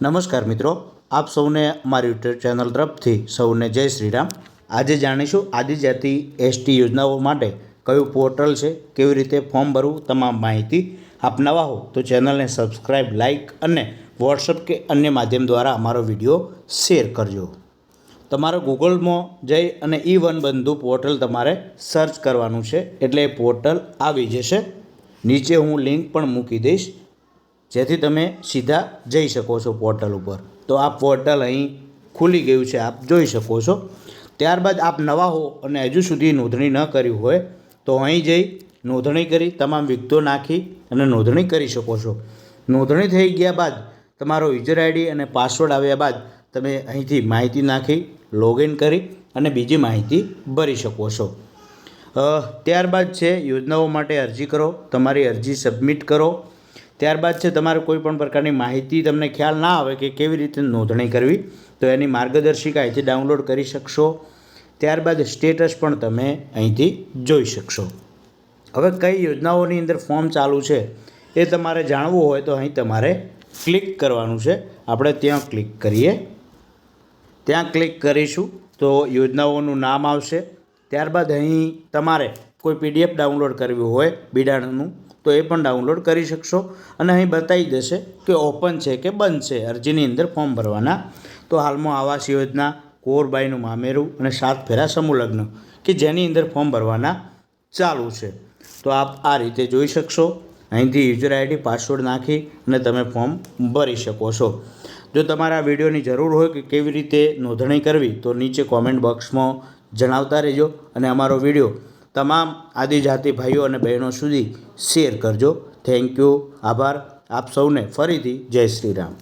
નમસ્કાર મિત્રો, આપ સૌને અમારી યુટ્યુબ ચેનલ તરફથી સૌને જય શ્રી રામ આજે જાણીશું આદિજાતિ એસટી યોજનાઓ માટે કયું પોર્ટલ છે, કેવી રીતે ફોર્મ ભરવું, તમામ માહિતી આપનાવા હો તો ચેનલને સબસ્ક્રાઈબ લાઇક અને વોટ્સઅપ કે અન્ય માધ્યમ દ્વારા અમારો વીડિયો શેર કરજો. તમારે ગૂગલમાં જઈ અને ઈ વન બંધુ પોર્ટલ તમારે સર્ચ કરવાનું છે, એટલે એ પોર્ટલ આવી જશે. નીચે હું લિંક પણ મૂકી દઈશ. જેથી તમે સીધા જઈ શકો છો પોર્ટલ ઉપર. તો આ પોર્ટલ અહીં ખુલી ગયું છે, આપ જોઈ શકો છો. ત્યારબાદ આપ નવા હો અને હજુ સુધી નોંધણી ન કરી હોય, તો અહીં જઈ નોંધણી કરી, તમામ વિગતો નાખી અને નોંધણી કરી શકો છો. નોંધણી થઈ ગયા બાદ તમારો યુઝર આઈડી અને પાસવર્ડ આવ્યા બાદ તમે અહીંથી માહિતી નાખી લોગિન કરી અને બીજી માહિતી ભરી શકો છો. ત્યારબાદ છે, યોજનાઓ માટે અરજી કરો, તમારી અરજી સબમિટ કરો. ત્યારબાદ છે, તમારે કોઈ પણ પ્રકારની માહિતી તમને ખ્યાલ ના આવે કે કેવી રીતે નોંધણી કરવી, તો એની માર્ગદર્શિકા અહીંથી ડાઉનલોડ કરી શકશો. ત્યારબાદ સ્ટેટસ પણ તમે અહીંથી જોઈ શકશો. હવે કઈ યોજનાઓની અંદર ફોર્મ ચાલુ છે, એ તમારે જાણવું હોય તો અહીં તમારે ક્લિક કરવાનું છે. આપણે ત્યાં ક્લિક કરીએ. ત્યાં ક્લિક કરીશું તો યોજનાઓનું નામ આવશે. ત્યારબાદ અહીં તમારે કોઈ પીડીએફ ડાઉનલોડ કરવી હોય, બિડાણનું તો એ પણ ડાઉનલોડ કરી શકશો. અને અહીં બતાવી દેશે કે ઓપન છે કે બંધ છે. અરજીની અંદર ફોર્મ ભરવાના. તો હાલમાં આવાસ યોજના, કોરબાઈનું મામેરું અને સાત ફેરા સમૂહ લગ્ન કે જેની અંદર ફોર્મ ભરવાના ચાલુ છે. તો આપ આ રીતે જોઈ શકશો. અહીંથી યુઝર આઈડી પાસવર્ડ નાખી અને તમે ફોર્મ ભરી શકો છો. જો તમારે વિડીયોની જરૂર હોય કે કેવી રીતે નોંધણી કરવી, તો નીચે કોમેન્ટ બોક્સમાં જણાવતા રહેજો અને અમારો વીડિયો તમામ આદિજાતિ ભાઈઓ અને બહેનો સુધી શેર કરજો. થેન્ક યુ આભાર. આપ સૌને ફરીથી જય શ્રી રામ.